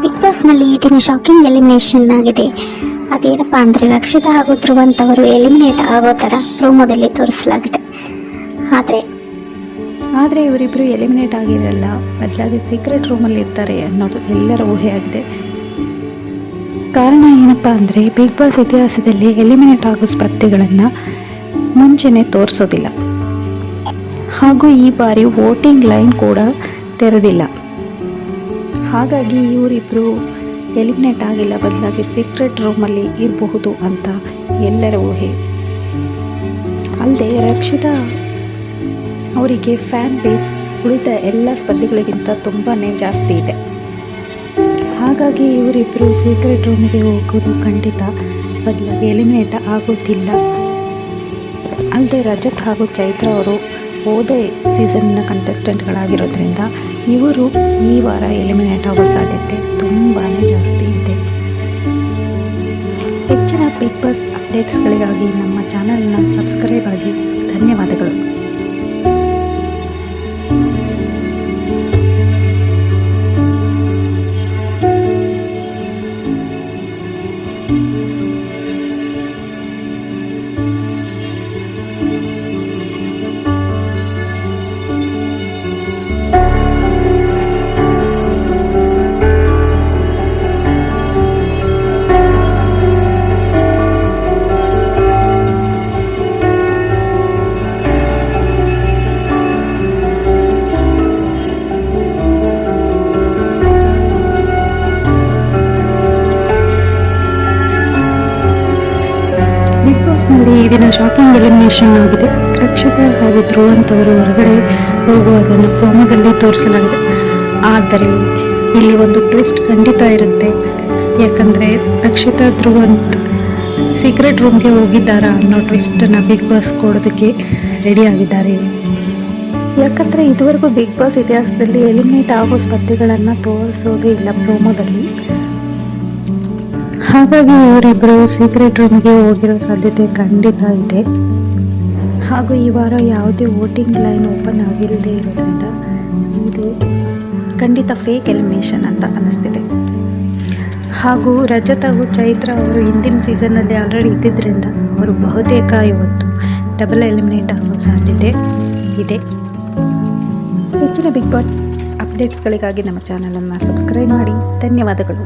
Big ಬಾಸ್ನಲ್ಲಿ ಈ ದಿನ shocking elimination ಆಗಿದೆ. ಅದೇನಪ್ಪ ಅಂದರೆ ರಕ್ಷಿತ ಧ್ರುವಂತ್ ಎಲಿಮಿನೇಟ್ ಆಗೋ ಥರ ಪ್ರೋಮೋದಲ್ಲಿ ತೋರಿಸಲಾಗಿದೆ. ಆದರೆ ಆದರೆ ಇವರಿಬ್ಬರು ಎಲಿಮಿನೇಟ್ ಆಗಿರಲ್ಲ, ಬದಲಾಗಿ ಸೀಕ್ರೆಟ್ ರೂಮಲ್ಲಿ ಇರ್ತಾರೆ ಅನ್ನೋದು ಎಲ್ಲರ ಊಹೆಯಾಗಿದೆ ಕಾರಣ ಏನಪ್ಪ ಅಂದರೆ ಬಿಗ್ ಬಾಸ್ ಇತಿಹಾಸದಲ್ಲಿ ಎಲಿಮಿನೇಟ್ ಆಗೋ ಸ್ಪರ್ಧೆಗಳನ್ನು ಮುಂಚೆನೇ ತೋರಿಸೋದಿಲ್ಲ. ಹಾಗೂ ಈ ಬಾರಿ ವೋಟಿಂಗ್ ಲೈನ್ ಕೂಡ ತೆರೆದಿಲ್ಲ. ಹಾಗಾಗಿ ಇವರಿಬ್ಬರು ಎಲಿಮಿನೇಟ್ ಆಗಿಲ್ಲ ಬದಲಾಗಿ ಸೀಕ್ರೆಟ್ ರೂಮಲ್ಲಿ ಇರಬಹುದು ಅಂತ ಎಲ್ಲರ ಊಹೆ. ಅಲ್ಲದೆ ರಕ್ಷಿತಾ ಅವರಿಗೆ ಫ್ಯಾನ್ ಬೇಸ್ ಉಳಿದ ಎಲ್ಲ ಸ್ಪರ್ಧಿಗಳಿಗಿಂತ ತುಂಬಾ ಜಾಸ್ತಿ ಇದೆ. ಹಾಗಾಗಿ ಇವರಿಬ್ಬರು ಸೀಕ್ರೆಟ್ ರೂಮಿಗೆ ಹೋಗೋದು ಖಂಡಿತ ಬದಲಾಗಿ ಎಲಿಮಿನೇಟ್ ಆಗೋದಿಲ್ಲ. ಅಲ್ಲದೆ ರಜತ್ ಹಾಗೂ ಚೈತ್ರ ಅವರು ಹೋದ ಸೀಸನ್ನ ಕಂಟೆಸ್ಟೆಂಟ್ಗಳಾಗಿರೋದ್ರಿಂದ ಇವರು ಈ ವಾರ ಎಲಿಮಿನೇಟ್ ಆಗೋ ಸಾಧ್ಯತೆ ತುಂಬಾ ಜಾಸ್ತಿ ಇದೆ. ಹೆಚ್ಚಿನ ಪೇಪರ್ಸ್ ಅಪ್ಡೇಟ್ಸ್ಗಳಿಗಾಗಿ ನಮ್ಮ ಚಾನಲ್ನ ಸಬ್ಸ್ಕ್ರೈಬ್ ಆಗಿ ಧನ್ಯವಾದಗಳು. ಬಾಸ್ನಲ್ಲಿ ಈ ದಿನ ಶಾಕಿಂಗ್ ಎಲಿಮಿನೇಷನ್ ಆಗಿದೆ. ರಕ್ಷಿತಾ ಹಾಗೂ ಧ್ರುವ ಅಂತವರು ಹೊರಗಡೆ ಹೋಗುವುದನ್ನು ಪ್ರೋಮೋದಲ್ಲಿ ತೋರಿಸಲಾಗಿದೆ. ಆದರೆ ಇಲ್ಲಿ ಒಂದು ಟ್ವಿಸ್ಟ್ ಖಂಡಿತ ಇರುತ್ತೆ. ಯಾಕಂದರೆ ರಕ್ಷಿತಾ, ಧ್ರುವಂತ್ ಸೀಕ್ರೆಟ್ ರೂಮ್ಗೆ ಹೋಗಿದ್ದಾರಾ ಅನ್ನೋ ಟ್ವಿಸ್ಟನ್ನು ಬಿಗ್ ಬಾಸ್ ಕೊಡೋದಕ್ಕೆ ರೆಡಿ ಆಗಿದ್ದಾರೆ. ಯಾಕಂದರೆ ಇದುವರೆಗೂ ಬಿಗ್ ಬಾಸ್ ಇತಿಹಾಸದಲ್ಲಿ ಎಲಿಮಿನೇಟ್ ಆಗೋ ಸ್ಪರ್ಧೆಗಳನ್ನು ತೋರಿಸೋದೇ ಇಲ್ಲ ಪ್ರೋಮೋದಲ್ಲಿ ಹಾಗಾಗಿ ಇವರಿಬ್ಬರು ಸೀಕ್ರೆಟ್ ರೂಮ್ಗೆ ಹೋಗಿರೋ ಸಾಧ್ಯತೆ ಖಂಡಿತ ಇದೆ. ಹಾಗೂ ಈ ವಾರ ಯಾವುದೇ ವೋಟಿಂಗ್ ಲೈನ್ ಓಪನ್ ಆಗಿಲ್ಲದೆ ಇರೋದ್ರಿಂದ ಇದು ಖಂಡಿತ ಫೇಕ್ ಎಲಿಮಿನೇಷನ್ ಅಂತ ಅನ್ನಿಸ್ತಿದೆ ಹಾಗೂ ರಜತ್ ಹಾಗೂ ಚೈತ್ರ ಅವರು ಹಿಂದಿನ ಸೀಸನ್ನಲ್ಲಿ ಆಲ್ರೆಡಿ ಇದ್ದಿದ್ದರಿಂದ ಅವರು ಬಹುತೇಕ ಇವತ್ತು ಡಬಲ್ ಎಲಿಮಿನೇಟ್ ಆಗೋ ಸಾಧ್ಯತೆ ಇದೆ. ಹೆಚ್ಚಿನ ಬಿಗ್ ಬಾಸ್ ಅಪ್ಡೇಟ್ಸ್ಗಳಿಗಾಗಿ ನಮ್ಮ ಚಾನಲನ್ನು ಸಬ್ಸ್ಕ್ರೈಬ್ ಮಾಡಿ. ಧನ್ಯವಾದಗಳು.